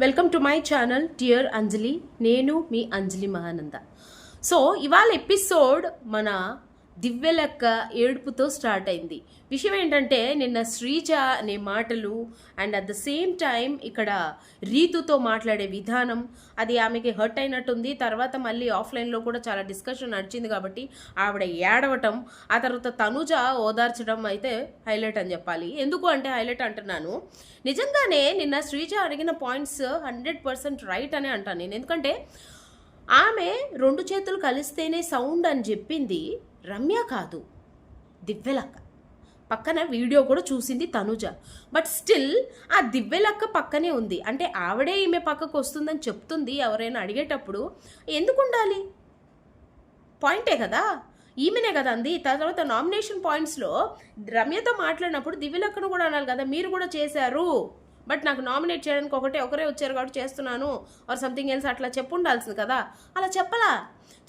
Welcome to my channel dear Anjali నేను మీ Anjali Mahananda. So ఇవాళ ఎపిసోడ్ మన దివ్యలెక్క ఏడుపుతో స్టార్ట్ అయింది. విషయం ఏంటంటే నిన్న శ్రీజ అనే మాటలు and at the same time ఇక్కడ రీతుతో మాట్లాడే విధానం అది ఆమెకి హర్ట్ అయినట్టుంది. తర్వాత మళ్ళీ ఆఫ్లైన్లో కూడా చాలా డిస్కషన్ నడిచింది కాబట్టి ఆవిడ ఏడవటం ఆ తర్వాత తనుజ ఓదార్చడం అయితే హైలైట్ అని చెప్పాలి. ఎందుకు అంటే హైలైట్ అంటున్నాను. నిజంగానే నిన్న శ్రీజ అడిగిన పాయింట్స్ హండ్రెడ్ పర్సెంట్ రైట్ అనే అంటాను నేను. ఎందుకంటే ఆమె రెండు చేతులు కలిస్తేనే సౌండ్ అని చెప్పింది. రమ్య కాదు దివ్యలక్క. పక్కన వీడియో కూడా చూసింది తనుజ. బట్ స్టిల్ ఆ దివ్యలక్క పక్కనే ఉంది. అంటే ఆవిడే ఈమె పక్కకు వస్తుందని చెప్తుంది ఎవరైనా అడిగేటప్పుడు. ఎందుకు ఉండాలి? పాయింటే కదా? ఈమెనే కదా అంది. తర్వాత నామినేషన్ పాయింట్స్లో రమ్యతో మాట్లాడినప్పుడు దివ్యలక్కను కూడా అనాలి కదా మీరు కూడా చేశారు. బట్ నాకు నామినేట్ చేయడానికి ఒకటే ఒకరే వచ్చారు కాబట్టి చేస్తున్నాను. ఆర్ సంథింగ్ ఎల్స్ అట్లా చెప్పు ఉండాల్సింది కదా. అలా చెప్పలా.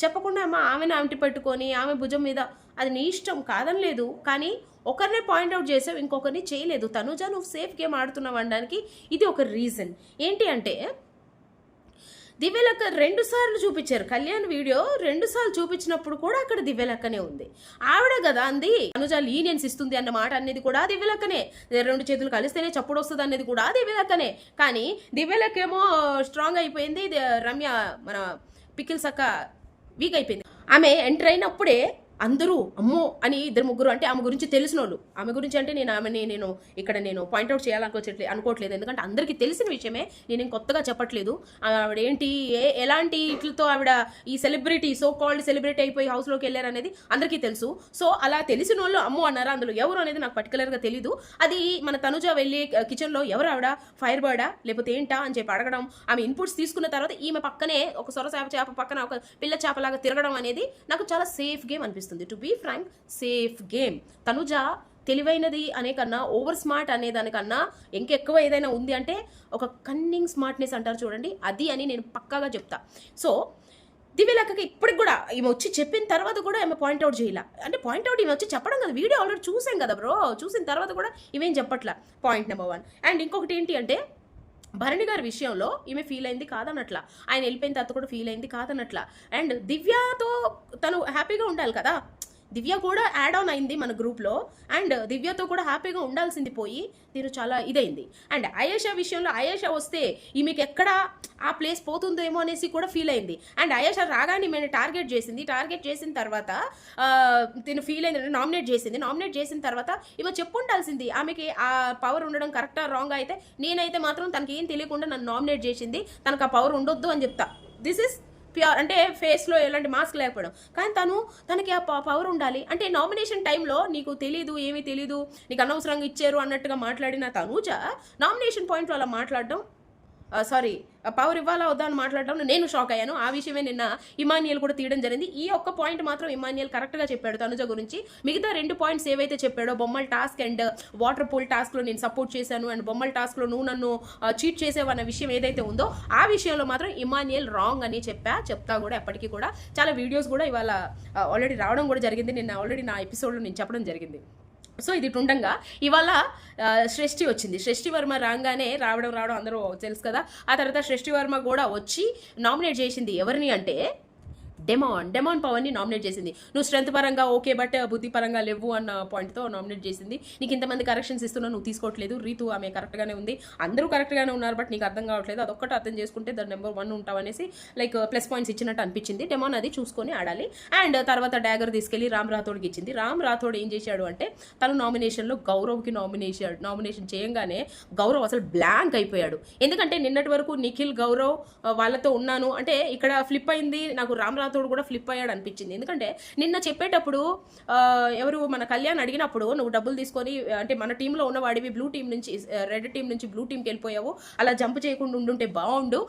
చెప్పకుండా అమ్మ ఆమెను ఆమెటి పెట్టుకొని ఆమె భుజం మీద అది నీ ఇష్టం కాదని లేదు. కానీ ఒకరినే పాయింట్అవుట్ చేసావు ఇంకొకరిని చేయలేదు. తనుజ నువ్వు సేఫ్ గేమ్ ఆడుతున్నావు అనడానికి ఇది ఒక రీజన్ ఏంటి అంటే దివ్యలక్క రెండు సార్లు చూపించారు. కళ్యాణ్ వీడియో రెండు సార్లు చూపించినప్పుడు కూడా అక్కడ దివ్యలక్కనే ఉంది. ఆవిడ కదా అంది అనుజ లీనియన్స్ ఇస్తుంది అన్న మాట అనేది కూడా దివ్యలక్కనే. రెండు చేతులు కలిస్తేనే చప్పుడు వస్తుంది అనేది కూడా దివ్యలక్కనే. కానీ దివ్యలక్క ఏమో స్ట్రాంగ్ అయిపోయింది రమ్య మన పికిల్స్ అక్క వీక్ అయిపోయింది. ఆమె ఎంటర్ అయినప్పుడే అందరూ అమ్మో అని ఇద్దరు ముగ్గురు అంటే ఆమె గురించి తెలిసిన వాళ్ళు ఆమె గురించి అంటే నేను ఆమెని నేను ఇక్కడ నేను పాయింట్అవుట్ చేయాలనుకోవట్లేదు అనుకోవట్లేదు. ఎందుకంటే అందరికీ తెలిసిన విషయమే. నేను కొత్తగా చెప్పట్లేదు. ఆవిడ ఏంటి ఏ ఎలాంటి ఇట్లతో ఆవిడ ఈ సెలబ్రిటీ సో కాల్డ్ సెలబ్రిటీ అయిపోయి హౌస్లోకి వెళ్ళారు అనేది అందరికీ తెలుసు. సో అలా తెలిసిన వాళ్ళు అమ్మో అన్నారా? అందులో ఎవరు అనేది నాకు పర్టికులర్గా తెలీదు. అది మన తనుజ వెళ్ళి కిచెన్లో ఎవరు ఆవిడ? ఫైర్ బర్డా లేకపోతే ఏంటా? అని చెప్పి అడగడం. ఆమె ఇన్పుట్స్ తీసుకున్న తర్వాత ఈమె పక్కనే ఒక సొర చేప చేప పక్కన ఒక పిల్ల చేపలాగా తిరగడం అనేది నాకు చాలా సేఫ్ గేమ్ అనిపిస్తుంది. To be frank safe game Tanuja తెలివైనది అనే కన్నా ఓవర్ స్మార్ట్ అనే దానికన్నా ఇంకెక్కువ ఏదైనా ఉంది అంటే ఒక కన్నింగ్ స్మార్ట్నెస్ అంటారు చూడండి. అది అని నేను పక్కాగా చెప్తా. సో దివ్యలక్కకి ఇప్పటికి కూడా ఈమె వచ్చి చెప్పిన తర్వాత కూడా ఈమె పాయింట్అవుట్ చేయాల. అంటే పాయింట్అవుట్ ఈమె వచ్చి చెప్పడం కదా. వీడియో ఆల్రెడీ చూసాం కదా బ్రో చూసిన తర్వాత కూడా ఇవేం చెప్పట్లా? పాయింట్ నెంబర్ వన్ అండ్ ఇంకొకటి ఏంటి అంటే భరణి గారి విషయంలో ఈమె ఫీల్ అయింది కాదన్నట్ల. ఆయన వెళ్ళిపోయిన తర్వాత కూడా ఫీల్ అయింది కాదనట్లా అండ్ దివ్యతో తను హ్యాపీగా ఉండాలి కదా. దివ్య కూడా యాడ్ ఆన్ అయింది మన గ్రూప్లో అండ్ దివ్యతో కూడా హ్యాపీగా ఉండాల్సింది పోయి దీని చాలా ఇదైంది. అండ్ ఆయేషా విషయంలో ఆయేషా వస్తే ఈమెకి ఎక్కడ ఆ ప్లేస్ పోతుందేమో అనేసి కూడా ఫీల్ అయింది. అండ్ ఆయేషా రాగానే మేము టార్గెట్ చేసింది. టార్గెట్ చేసిన తర్వాత ఆ, తిను ఫీల్ అయింది నామినేట్ చేసింది. నామినేట్ చేసిన తర్వాత ఈమె చెప్పు ఉండాల్సింది ఆమెకి ఆ పవర్ ఉండడం కరెక్టా రాంగ్ అయితే నేనైతే మాత్రం తనకి ఏం తెలియకుండా నన్ను నామినేట్ చేసింది. తనకు ఆ పవర్ ఉండొద్దు అని చెప్తా. దిస్ ఇస్ ప్యూర్ అంటే ఫేస్లో ఎలాంటి మాస్క్ లేకపోవడం. కానీ తను తనకి ఆ పవర్ ఉండాలి. అంటే నామినేషన్ టైంలో నీకు తెలీదు ఏమీ తెలీదు నీకు అనవసరంగా ఇచ్చారు అన్నట్టుగా మాట్లాడిన తనూజ నామినేషన్ పాయింట్లో అలా మాట్లాడడం సారీ పవర్ ఇవ్వాలా వద్దా అని మాట్లాడడం నేను షాక్ అయ్యాను. ఆ విషయమే నిన్న ఇమానియల్ కూడా తీయడం జరిగింది. ఈ ఒక్క పాయింట్ మాత్రం ఇమానియల్ కరెక్ట్గా చెప్పాడు తనుజ గురించి. మిగతా రెండు పాయింట్స్ ఏవైతే చెప్పాడో బొమ్మల టాస్క్ అండ్ వాటర్ పూల్ టాస్క్లో నేను సపోర్ట్ చేశాను అండ్ బొమ్మల టాస్క్లో నువ్వు నన్ను చీట్ చేసేవన్న విషయం ఏదైతే ఉందో ఆ విషయంలో మాత్రం ఇమానియల్ రాంగ్ అని చెప్పా చెప్తా కూడా ఎప్పటికీ కూడా. చాలా వీడియోస్ కూడా ఇవాళ ఆల్రెడీ రావడం కూడా జరిగింది. నిన్న ఆల్రెడీ నా ఎపిసోడ్లో నేను చెప్పడం జరిగింది. సో ఇది ఉండగా ఇవాళ సృష్టి వచ్చింది. సృష్టి వర్మ రాగానే రావడం రావడం అందరూ తెలుసు కదా. ఆ తర్వాత సృష్టి వర్మ కూడా వచ్చి నామినేట్ చేసింది ఎవరిని అంటే డెమాన్ డెమాన్ పవన్ని నామినేట్ చేసింది. నువ్వు స్ట్రెంత్ పరంగా ఓకే బట్ uh, బుద్ధి పరంగా లేవు అన్న పాయింట్తో నామినేట్ చేసింది. నీకు ఇంతమంది కరెక్షన్స్ ఇస్తున్నా నువ్వు తీసుకోవట్లేదు. రీతు ఆమె కరెక్ట్గానే ఉంది. అందరూ కరెక్ట్గానే ఉన్నారు బట్ నీకు అర్థం కావట్లేదు. అదొక్కటి అర్థం చేసుకుంటే దాని నెంబర్ వన్ ఉంటావు అనేసి లైక్ ప్లస్ పాయింట్స్ ఇచ్చినట్టు అనిపించింది. డెమాన్ అది చూసుకొని ఆడాలి. అండ్ తర్వాత డాగర్ తీసుకెళ్ళి రామ్ రాథోడ్కి ఇచ్చింది. రామ్ రాథోడ్ ఏం చేశాడు అంటే తను నామినేషన్లో గౌరవ్కి నామినేషన్ నామినేషన్ చేయంగానే గౌరవ్ అసలు బ్లాంక్ అయిపోయాడు. ఎందుకంటే నిన్నటి వరకు నిఖిల్ గౌరవ్ uh, వాళ్ళతో ఉన్నాను. అంటే ఇక్కడ ఫ్లిప్ అయింది. నాకు రామ్ రాథోడ్ కూడా ఫ్లిప్ అయ్యాడు అనిపించింది. ఎందుకంటే నిన్న చెప్పేటప్పుడు ఎవరు మన కళ్యాణ్ అడిగినప్పుడు నువ్వు డబ్బులు తీసుకొని అంటే మన టీంలో ఉన్నవాడివి బ్లూ టీం నుంచి రెడ్ టీం నుంచి బ్లూ టీంకి వెళ్ళిపోయావు. అలా జంప్ చేయకుండా ఉండుంటే బాగుండు.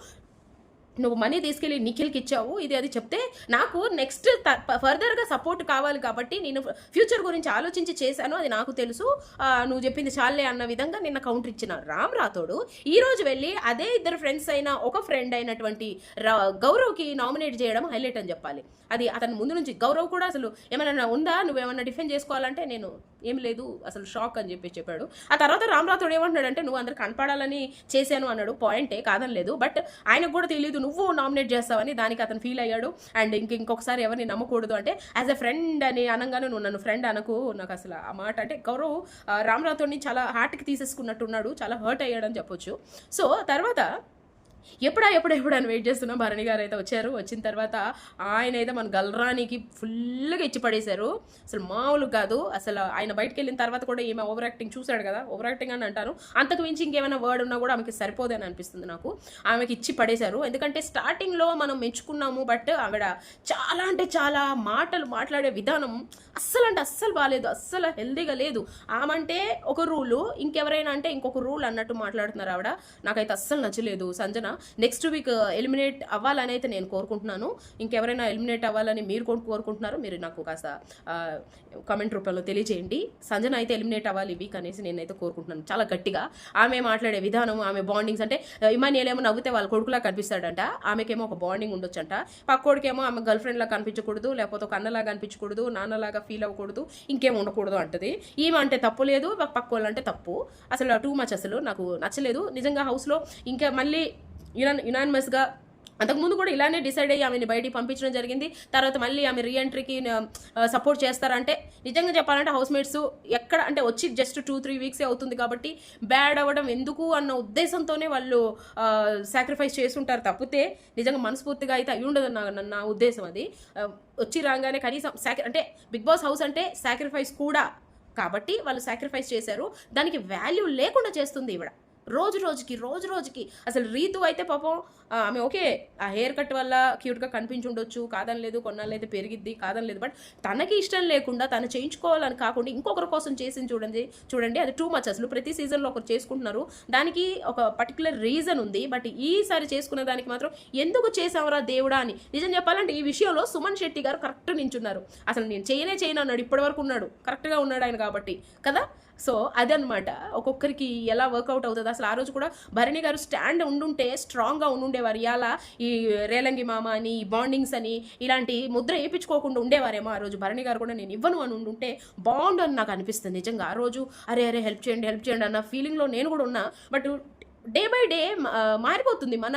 నువ్వు మనీ తీసుకెళ్ళి నిఖిల్కి ఇచ్చావు ఇది అది చెప్తే నాకు నెక్స్ట్ ఫర్దర్గా సపోర్ట్ కావాలి కాబట్టి నేను ఫ్యూచర్ గురించి ఆలోచించి చేశాను అది నాకు తెలుసు. ఆ, నువ్వు చెప్పింది చాలే అన్న విధంగా నిన్న కౌంటర్ ఇచ్చిన రామ్ రాథోడు. ఈ రోజు వెళ్ళి అదే ఇద్దరు ఫ్రెండ్స్ అయిన ఒక ఫ్రెండ్ అయినటువంటి రా- గౌరవ్కి నామినేట్ చేయడం హైలైట్ అని చెప్పాలి. అది అతని ముందు నుంచి గౌరవ్ కూడా అసలు ఏమైనా ఉందా? నువ్వేమన్నా డిఫెండ్ చేసుకోవాలంటే నేను ఏం లేదు అసలు షాక్ అని చెప్పి చెప్పాడు. ఆ తర్వాత రామ్ రాథోడ్ ఏమంటున్నాడంటే నువ్వు అందరు కనపడాలని చేశాను అన్నాడు. పాయింటే కాదని లేదు బట్ ఆయనకు కూడా తెలియదు నువ్వు నామినేట్ చేస్తావని దానికి అతను ఫీల్ అయ్యాడు. అండ్ ఇంక ఇంకొకసారి ఎవరిని నమ్మకూడదు అంటే యాజ్ ఎ ఫ్రెండ్ అని అనగానే నువ్వు నన్ను ఫ్రెండ్ అనకు. నాకు అసలు ఆ మాట అంటే గౌరవ్ ఆ, రామ్ చాలా హార్ట్కి తీసేసుకున్నట్టున్నాడు చాలా హర్ట్ అయ్యాడని చెప్పొచ్చు. సో తర్వాత ఎప్పుడా ఎప్పుడు ఎప్పుడు అని వెయిట్ చేస్తున్నాం భరణి గారు అయితే వచ్చారు. వచ్చిన తర్వాత ఆయన అయితే మన గల్రానికి ఫుల్గా ఇచ్చి పడేశారు. అసలు మామూలు కాదు. అసలు ఆయన బయటకు వెళ్ళిన తర్వాత కూడా ఈమె ఓవర్ యాక్టింగ్ చూశాడు కదా. ఓవర్ యాక్టింగ్ అని అంటాను అంతకు మించి ఇంకేమైనా వర్డ్ ఉన్నా కూడా ఆమెకి సరిపోదు అని అనిపిస్తుంది నాకు. ఆమెకి ఇచ్చి పడేశారు. ఎందుకంటే స్టార్టింగ్లో మనం మెచ్చుకున్నాము బట్ ఆవిడ చాలా అంటే చాలా మాటలు మాట్లాడే విధానం అస్సలు అంటే అస్సలు బాగాలేదు అస్సలు హెల్దీగా లేదు. ఆమంటే ఒక రూలు ఇంకెవరైనా అంటే ఇంకొక రూల్ అన్నట్టు మాట్లాడుతున్నారు ఆవిడ. నాకైతే అస్సలు నచ్చలేదు సంజన. నెక్స్ట్ వీక్ ఎలిమినేట్ అవ్వాలని అయితే నేను కోరుకుంటున్నాను. ఇంకెవరైనా ఎలిమినేట్ అవ్వాలని మీరు కూడా కోరుకుంటున్నారు మీరు నాకు కాస్త కామెంట్ రూపంలో తెలియజేయండి. సంజన అయితే ఎలిమినేట్ అవ్వాలి వీక్ అనేసి నేనైతే కోరుకుంటున్నాను. చాలా గట్టిగా ఆమె మాట్లాడే విధానం ఆమె బాండింగ్స్ అంటే ఇమానియలేమో ఏమో వాళ్ళ కొడుకులా కనిపిస్తాడంట. ఆమెకేమో ఒక బాండింగ్ ఉండొచ్చంట. పక్కోడికేమో ఆమె గర్ల్ ఫ్రెండ్లా కనిపించకూడదు లేకపోతే ఒక అన్నలాగా కనిపించకూడదు నాన్నలాగా ఫీల్ అవ్వకూడదు ఇంకేం ఉండకూడదు అంటది. ఈమె అంటే తప్పు లేదు పక్క వాళ్ళంటే తప్పు. అసలు టూ మచ్ అసలు నాకు నచ్చలేదు. నిజంగా హౌస్లో ఇంకా మళ్ళీ యునాన్ యునానిమస్గా అంతకుముందు కూడా ఇలానే డిసైడ్ అయ్యి ఆమెని బయటికి పంపించడం జరిగింది. తర్వాత మళ్ళీ ఆమె రీఎంట్రీకి సపోర్ట్ చేస్తారంటే నిజంగా చెప్పాలంటే హౌస్ మేట్స్ ఎక్కడ అంటే వచ్చి జస్ట్ టూ త్రీ వీక్సే అవుతుంది కాబట్టి బ్యాడ్ అవ్వడం ఎందుకు అన్న ఉద్దేశంతోనే వాళ్ళు సాక్రిఫైస్ చేస్తుంటారు. తప్పితే నిజంగా మనస్ఫూర్తిగా అయితే అయి ఉండదు నా నా ఉద్దేశం అది. వచ్చి రాగానే కనీసం సాక్రి అంటే బిగ్ బాస్ హౌస్ అంటే సాక్రిఫైస్ కూడా కాబట్టి వాళ్ళు సాక్రిఫైస్ చేశారు. దానికి వాల్యూ లేకుండా చేస్తుంది ఇవిడ రోజు రోజుకి రోజు రోజుకి. అసలు రీతు అయితే పాపం ఆమె ఓకే ఆ హెయిర్ కట్ వల్ల క్యూట్గా కనిపించుండొచ్చు కాదని లేదు కొన్నాళ్ళు అయితే పెరిగిద్ది కాదని లేదు. బట్ తనకి ఇష్టం లేకుండా తను చేయించుకోవాలని కాకుండా ఇంకొకరి కోసం చేసింది చూడండి చూడండి అది టూ మచ్ అసలు ప్రతి సీజన్లో ఒకరు చేసుకుంటున్నారు. దానికి ఒక పర్టికులర్ రీజన్ ఉంది. బట్ ఈసారి చేసుకున్న దానికి మాత్రం ఎందుకు చేసావరా దేవుడా అని నిజం చెప్పాలంటే ఈ విషయంలో సుమన్ శెట్టి గారు కరెక్ట్ నించున్నారు. అసలు నేను చేయనే చేయను అన్నాడు ఇప్పటి వరకు ఉన్నాడు కరెక్ట్గా ఉన్నాడు ఆయన కాబట్టి. కదా? సో అదనమాట ఒక్కొక్కరికి ఎలా వర్కౌట్ అవుతుంది? అసలు ఆ రోజు కూడా భరణి గారు స్టాండ్ ఉండుంటే స్ట్రాంగ్గా ఉండుండేవారు. ఇలా ఈ రేలంగి మామ అని ఈ బాండింగ్స్ అని ఇలాంటి ముద్ర వేయించుకోకుండా ఉండేవారేమో ఆ రోజు. భరణి గారు కూడా నేను ఇవ్వను అని ఉండుంటే బాగుండు అని నాకు అనిపిస్తుంది నిజంగా. ఆ రోజు అరే అరే హెల్ప్ చేయండి హెల్ప్ చేయండి అన్న ఫీలింగ్లో నేను కూడా ఉన్నా. బట్ డే బై డే మారిపోతుంది. మన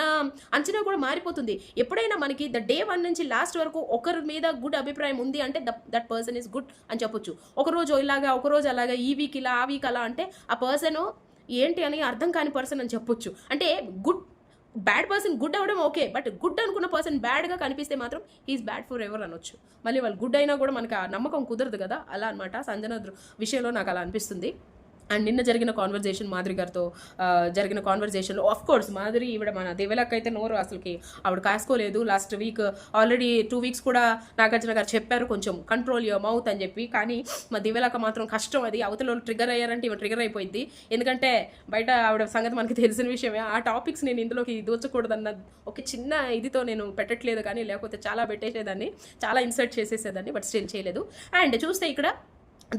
అంచనా కూడా మారిపోతుంది. ఎప్పుడైనా మనకి ద డే వన్ నుంచి లాస్ట్ వరకు ఒకరి మీద గుడ్ అభిప్రాయం ఉంది అంటే the that person is good అని చెప్పొచ్చు. ఒకరోజు ఇలాగా ఒక రోజు అలాగా ఈ వీక్ ఇలా ఆ వీక్ అలా అంటే ఆ పర్సన్ ఏంటి అని అర్థం కాని పర్సన్ అని చెప్పొచ్చు. అంటే గుడ్ బ్యాడ్ పర్సన్ గుడ్ అవ్వడం ఓకే. బట్ గుడ్ అనుకున్న పర్సన్ బ్యాడ్గా కనిపిస్తే మాత్రం హీస్ బ్యాడ్ ఫర్ ఎవర్ అనొచ్చు. మళ్ళీ వాళ్ళు గుడ్ అయినా కూడా మనకి ఆ నమ్మకం కుదరదు కదా? అలా అనమాట సంజన విషయంలో నాకు అలా అనిపిస్తుంది. అండ్ నిన్న జరిగిన కాన్వర్జేషన్ మాధురి గారితో జరిగిన కాన్వర్జేషన్లో ఆఫ్ కోర్స్ మాధురి ఈవిడ మన దేవలక్ అయితే నోరు అసలుకి ఆవిడ కాసుకోలేదు. Last week already two weeks కూడా నాగార్జున గారు చెప్పారు కొంచెం కంట్రోల్ యువర్ మౌత్ అని చెప్పి. కానీ మా దివ్యలక మాత్రం కష్టం అది. అవతల ట్రిగర్ అయ్యారంటే ఇవి ట్రిగర్ అయిపోయింది. ఎందుకంటే బయట ఆవిడ సంగతి మనకి తెలిసిన విషయమే. ఆ టాపిక్స్ నేను ఇందులోకి దోచకూడదన్న ఒక చిన్న ఇదితో నేను పెట్టట్లేదు కానీ లేకపోతే చాలా పెట్టేసేదాన్ని. చాలా ఇన్సర్ట్ చేసేసేదాన్ని బట్ స్టిల్ చేయలేదు. అండ్ చూస్తే ఇక్కడ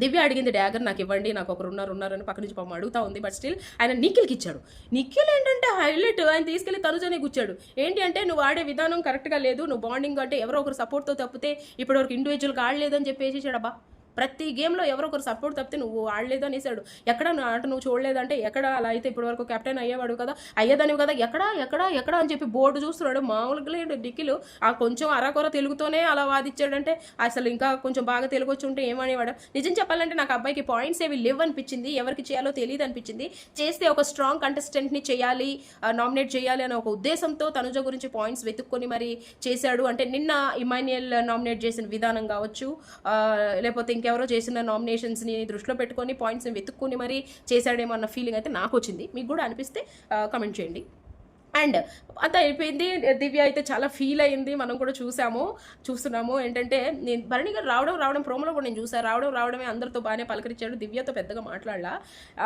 దివ్య అడిగింది డ్యాగర్ నాకు ఇవ్వండి నాకు ఒకరు ఉన్నారు ఉన్నారని పక్క నుంచి పాపం అడుగుతా ఉంది బట్ స్టిల్ ఆయన నిఖిల్కి ఇచ్చాడు. నిఖిల్ ఏంటంటే హైలైట్ ఆయన తీసుకెళ్ళి తనుజనే కూర్చాడు. ఏంటి అంటే నువ్వు ఆడే విధానం కరెక్ట్గా లేదు నువ్వు బాండింగ్ అంటే ఎవరో ఒకరు సపోర్ట్తో తప్పితే ఇప్పటివరకు ఇండివిజువల్గా ఆడలేదని చెప్పేసి చెడబా ప్రతి గేమ్లో ఎవరో ఒకరు సపోర్ట్ తప్పితే నువ్వు ఆడలేదు అనేసాడు. ఎక్కడ ఆట నువ్వు చూడలేదంటే ఎక్కడ అలా అయితే ఇప్పటివరకు కెప్టెన్ అయ్యేవాడు కదా? అయ్యేదానివి కదా? ఎక్కడ ఎక్కడ ఎక్కడ అని చెప్పి బోర్డు చూస్తున్నాడు. మామూలుగా లేడు డిక్కిలు ఆ కొంచెం అరాకొర తెలుగుతోనే అలా వాదిచ్చాడంటే అసలు ఇంకా కొంచెం బాగా తెలుగు వచ్చి ఉంటే ఏమనేవాడు? నిజం చెప్పాలంటే నాకు అబ్బాయికి పాయింట్స్ ఏవి లేవు అనిపించింది ఎవరికి చేయాలో తెలియదు అనిపించింది చేస్తే ఒక స్ట్రాంగ్ కంటెస్టెంట్ని చేయాలి నామినేట్ చేయాలి అనే ఒక ఉద్దేశంతో తనుజ గురించి పాయింట్స్ వెతుక్కొని మరి చేశాడు. అంటే నిన్న ఇమాన్యుయల్ నామినేట్ చేసిన విధానం కావచ్చు లేకపోతే ఇంకెవరో చేసిన నామినేషన్స్ని దృష్టిలో పెట్టుకొని పాయింట్స్ని వెతుక్కొని మరి చేశాడేమో అన్న ఫీలింగ్ అయితే నాకు వచ్చింది. మీకు కూడా అనిపిస్తే కమెంట్ చేయండి. అండ్ అంత అయిపోయింది. దివ్య అయితే చాలా ఫీల్ అయింది. మనం కూడా చూసాము. చూస్తున్నాము. ఏంటంటే నేను భరణి గారు రావడం రావడం ప్రోమోలో కూడా నేను చూసాను రావడం రావడమే అందరితో బాగానే పలకరించాడు. దివ్యతో పెద్దగా మాట్లాడలా.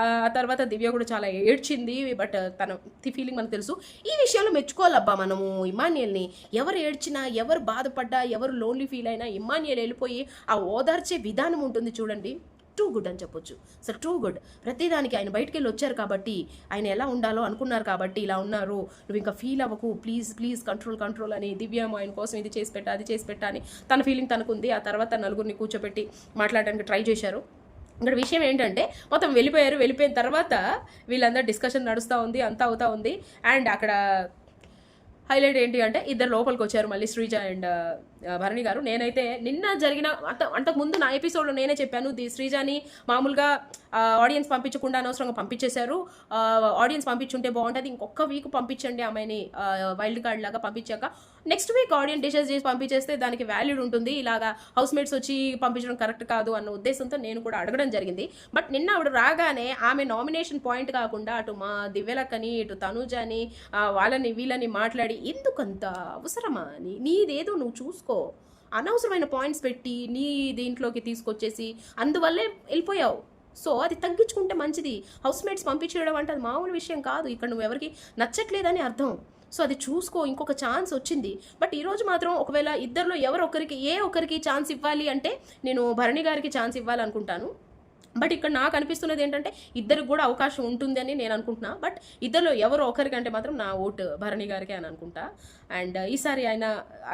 ఆ తర్వాత దివ్య కూడా చాలా ఏడ్చింది. బట్ తన ఫీలింగ్ మనకు తెలుసు. ఈ విషయంలో మెచ్చుకోవాలబ్బా మనము ఇమానియల్ని ఎవరు ఏడ్చినా ఎవరు బాధపడ్డా ఎవరు లోన్లీ ఫీల్ అయినా ఇమానియల్ వెళ్ళిపోయి ఆ ఓదార్చే విధానం ఉంటుంది చూడండి. టూ గుడ్ అని చెప్పొచ్చు. Sir too good. ప్రతిదానికి ఆయన బయటికి వెళ్ళి వచ్చారు కాబట్టి ఆయన ఎలా ఉండాలో అనుకున్నారు కాబట్టి ఇలా ఉన్నారు. నువ్వు ఇంకా ఫీల్ అవ్వకు. ప్లీజ్ ప్లీజ్ కంట్రోల్ కంట్రోల్ అని దివ్యం ఆయన కోసం ఇది చేసి పెట్టా అది చేసి పెట్టా అని తన ఫీలింగ్ తనకుంది. ఆ తర్వాత నలుగురిని కూర్చోబెట్టి మాట్లాడడానికి ట్రై చేశారు. ఇక్కడ విషయం ఏంటంటే మొత్తం వెళ్ళిపోయారు. వెళ్ళిపోయిన తర్వాత వీళ్ళందరూ డిస్కషన్ నడుస్తూ ఉంది అంతా అవుతా ఉంది. అండ్ అక్కడ హైలైట్ ఏంటి అంటే ఇద్దరు లోపలికి వచ్చారు మళ్ళీ శ్రీజ అండ్ భరణి గారు. నేనైతే నిన్న జరిగిన అంత అంతకు ముందు నా ఎపిసోడ్లో నేనే చెప్పాను ది శ్రీజాని మామూలుగా ఆడియన్స్ పంపించకుండా అనవసరంగా పంపించేశారు. ఆడియన్స్ పంపించుంటే బాగుంటుంది. ఇంకొక వీక్ పంపించండి ఆమెని వైల్డ్ కార్డ్ లాగా పంపించాక నెక్స్ట్ వీక్ ఆడియన్ డిసైడ్ చేసి పంపించేస్తే దానికి వాల్యూడ్ ఉంటుంది. ఇలాగా హౌస్ మేట్స్ వచ్చి పంపించడం కరెక్ట్ కాదు అన్న ఉద్దేశంతో నేను కూడా అడగడం జరిగింది. బట్ నిన్న ఆవిడ రాగానే ఆమె నామినేషన్ పాయింట్ కాకుండా అటు మా దివ్యలక్కని ఇటు తనుజని అని వాళ్ళని వీళ్ళని మాట్లాడి ఎందుకంత అవసరమా అని నీదేదో నువ్వు చూసుకో. అనవసరమైన పాయింట్స్ పెట్టి నీ దీంట్లోకి తీసుకొచ్చేసి అందువల్లే వెళ్ళిపోయావు. సో అది తగ్గించుకుంటే మంచిది. హౌస్ మేట్స్ పంపించడం అంటే అది మామూలు విషయం కాదు. ఇక్కడ నువ్వు ఎవరికి నచ్చట్లేదని అర్థం. సో అది చూసుకో ఇంకొక ఛాన్స్ వచ్చింది. బట్ ఈరోజు మాత్రం ఒకవేళ ఇద్దరిలో ఎవరు ఒకరికి ఏ ఒక్కరికి ఛాన్స్ ఇవ్వాలి అంటే నేను భరణి గారికి ఛాన్స్ ఇవ్వాలనుకుంటాను. బట్ ఇక్కడ నాకు అనిపిస్తున్నది ఏంటంటే ఇద్దరికి కూడా అవకాశం ఉంటుంది అని నేను అనుకుంటున్నా. బట్ ఇద్దరు ఎవరో ఒకరికంటే మాత్రం నా ఓటు భరణి గారికే అని అనుకుంటా. అండ్ ఈసారి ఆయన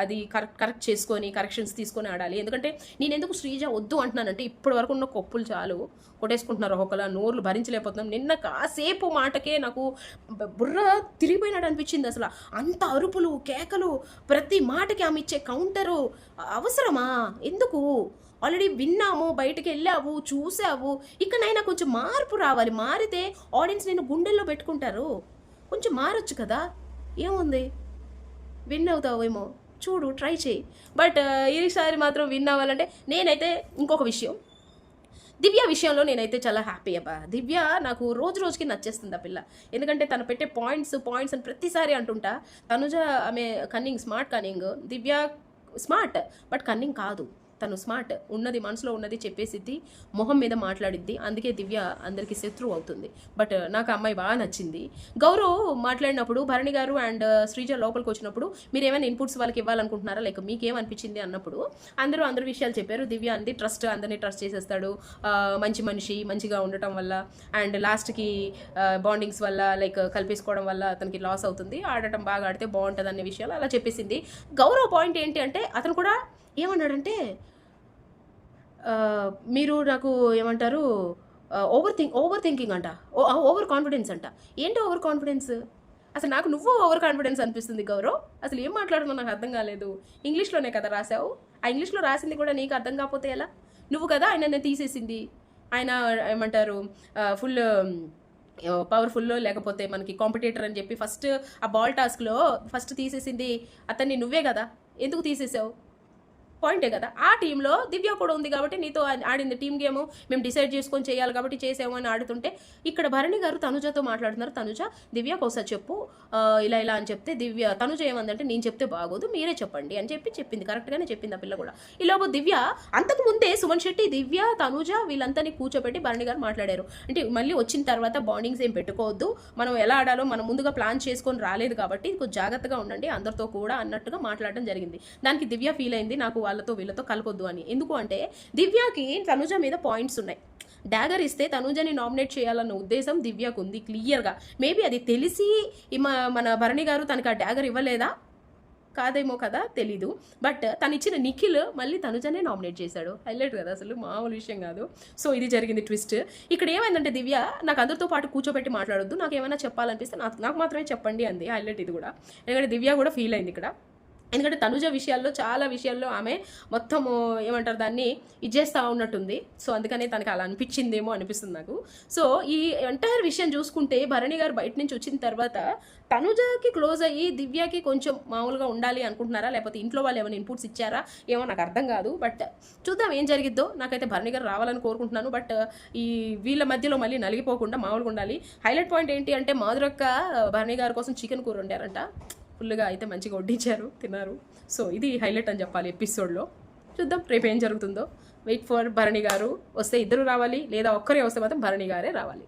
అది కరెక్ట్ కరెక్ట్ చేసుకొని కరెక్షన్స్ తీసుకొని ఆడాలి. ఎందుకంటే నేను ఎందుకు శ్రీజ వద్దు అంటున్నానంటే ఇప్పటి వరకు ఉన్న కొప్పులు చాలు. కొట్టేసుకుంటున్నారు ఒకలా నోర్లు భరించలేకపోతున్నాం. నిన్న కాసేపు మాటకే నాకు బుర్ర తిరిగిపోయినట్టు అనిపించింది అసలు. అంత అరుపులు కేకలు ప్రతి మాటకి ఆమె ఇచ్చే కౌంటరు అవసరమా? ఎందుకు? ఆల్రెడీ విన్నాము బయటకు వెళ్ళావు చూసావు. ఇకనైనా కొంచెం మార్పు రావాలి. మారితే ఆడియన్స్ నేను గుండెల్లో పెట్టుకుంటారు. కొంచెం మారొచ్చు కదా. ఏముంది? విన్ అవుతావేమో చూడు ట్రై చేయి. బట్ ఈసారి మాత్రం విన్ అవ్వాలంటే నేనైతే ఇంకొక విషయం. దివ్య విషయంలో నేనైతే చాలా హ్యాపీ అబ్బా. దివ్య నాకు రోజు రోజుకి నచ్చేస్తుంది ఆ పిల్ల. ఎందుకంటే తను పెట్టే పాయింట్స్ పాయింట్స్ అని ప్రతిసారి అంటుంటా. తనుజ ఆమె cunning smart cunning Divya smart but cunning కాదు. తను స్మార్ట్ ఉన్నది మనసులో ఉన్నది చెప్పేసిద్ది మొహం మీద మాట్లాడిద్ది. అందుకే దివ్య అందరికీ శత్రువు అవుతుంది. బట్ నాకు అమ్మాయి బాగా నచ్చింది. గౌరవ్ మాట్లాడినప్పుడు భరణి గారు అండ్ uh, శ్రీజ లోపలికి వచ్చినప్పుడు మీరు ఏమైనా ఇన్పుట్స్ వాళ్ళకి ఇవ్వాలనుకుంటున్నారా? లైక్ మీకేమనిపించింది అన్నప్పుడు అందరూ అందరు విషయాలు చెప్పారు. దివ్య అంది ట్రస్ట్ అందరినీ ట్రస్ట్ చేసేస్తాడు. మంచి మనిషి మంచిగా ఉండటం వల్ల అండ్ లాస్ట్కి బాండింగ్స్ వల్ల లైక్ కల్పేసుకోవడం వల్ల అతనికి లాస్ అవుతుంది. ఆడటం బాగా ఆడితే బాగుంటుంది అనే విషయాలు అలా చెప్పేసింది. గౌరవ్ పాయింట్ ఏంటి అంటే అతను కూడా ఏమన్నాడంటే మీరు నాకు ఏమంటారు ఓవర్ థింక్ ఓవర్ థింకింగ్ అంట ఓవర్ కాన్ఫిడెన్స్ అంట. ఏంటి ఓవర్ కాన్ఫిడెన్స్ అసలు నాకు నువ్వు ఓవర్ కాన్ఫిడెన్స్ అనిపిస్తుంది గౌరవ్. అసలు ఏం మాట్లాడుతున్నా నాకు అర్థం కాలేదు. ఇంగ్లీష్లోనే కదా రాసావు ఆ ఇంగ్లీష్లో రాసింది కూడా నీకు అర్థం కాకపోతే ఎలా? నువ్వు కదా ఆయన తీసేసింది. ఆయన ఏమంటారు ఫుల్ పవర్ఫుల్లో లేకపోతే మనకి కాంపిటేటర్ అని చెప్పి ఫస్ట్ ఆ బాల్ టాస్క్లో ఫస్ట్ తీసేసింది అతన్ని నువ్వే కదా. ఎందుకు తీసేసావు? పాయింటే కదా. ఆ టీంలో దివ్య కూడా ఉంది కాబట్టి నీతో ఆడింది టీం గేమ్. మేము డిసైడ్ చేసుకొని చేయాలి కాబట్టి చేసాము అని ఆడుతుంటే ఇక్కడ భరణి గారు తనుజతో మాట్లాడుతున్నారు. తనుజ దివ్యకు ఒకసారి చెప్పు. ఇలా ఇలా అని చెప్తే దివ్య తనుజ ఏమందంటే నేను చెప్తే బాగోదు మీరే చెప్పండి అని చెప్పి చెప్పింది. కరెక్ట్గానే చెప్పింది ఆ పిల్ల కూడా. ఈలోపు దివ్య అంతకు ముందే సుమన్ శెట్టి దివ్య తనుజ వీళ్ళంతని కూర్చోబెట్టి భరణి గారు మాట్లాడారు. అంటే మళ్ళీ వచ్చిన తర్వాత బాండింగ్స్ ఏం పెట్టుకోవద్దు. మనం ఎలా ఆడాలో మనం ముందుగా ప్లాన్ చేసుకొని రాలేదు కాబట్టి కొంచెం జాగ్రత్తగా ఉండండి. అందరితో కూడా అన్నట్టుగా మాట్లాడడం జరిగింది. దానికి దివ్య ఫీల్ అయింది. నాకు వాళ్ళతో వీళ్ళతో కలపొద్దు అని. ఎందుకు అంటే దివ్యకి తనుజ మీద పాయింట్స్ ఉన్నాయి. డాగర్ ఇస్తే తనుజని నామినేట్ చేయాలన్న ఉద్దేశం దివ్యకు ఉంది క్లియర్గా. మేబీ అది తెలిసి మన భరణి గారు తనకు ఆ డాగర్ ఇవ్వలేదా? కాదేమో కదా తెలీదు. బట్ తను ఇచ్చిన నిఖిల్ మళ్ళీ తనుజనే నామినేట్ చేశాడు. హైలైట్ కదా అసలు మామూలు విషయం కాదు. సో ఇది జరిగింది ట్విస్ట్. ఇక్కడ ఏమైందంటే దివ్య నాకు అందరితో పాటు కూర్చోబెట్టి మాట్లాడొద్దు. నాకు ఏమైనా చెప్పాలనిపిస్తే నాకు నాకు మాత్రమే చెప్పండి అంది. హైలైట్ ఇది కూడా. ఎందుకంటే దివ్య కూడా ఫీల్ అయింది ఇక్కడ. ఎందుకంటే తనుజ విషయాల్లో చాలా విషయాల్లో ఆమె మొత్తం ఏమంటారు దాన్ని ఇచ్చేస్తూ ఉన్నట్టుంది. సో అందుకనే తనకు అలా అనిపించిందేమో అనిపిస్తుంది నాకు. సో ఈ ఎంటైర్ విషయం చూసుకుంటే భరణి గారు బయట నుంచి వచ్చిన తర్వాత తనుజకి క్లోజ్ అయ్యి దివ్యకి కొంచెం మామూలుగా ఉండాలి అనుకుంటున్నారా? లేకపోతే ఇంట్లో వాళ్ళు ఏమైనా ఇన్పుట్స్ ఇచ్చారా? ఏమో నాకు అర్థం కాదు. బట్ చూద్దాం ఏం జరిగిద్దో. నాకైతే భరణి గారు రావాలని కోరుకుంటున్నాను. బట్ ఈ వీళ్ళ మధ్యలో మళ్ళీ నలిగిపోకుండా మామూలుగా ఉండాలి. హైలైట్ పాయింట్ ఏంటి అంటే మాధురక్క భరణి గారి కోసం చికెన్ కూర వండారంట. ఫుల్గా అయితే మంచిగా వడ్డించారు తిన్నారు. సో ఇది హైలైట్ అని చెప్పాలి ఎపిసోడ్లో. చూద్దాం రేపు ఏం జరుగుతుందో. వెయిట్ ఫర్ భరణి గారు వస్తే ఇద్దరు రావాలి లేదా ఒక్కరే వస్తే మాత్రం భరణి గారే రావాలి.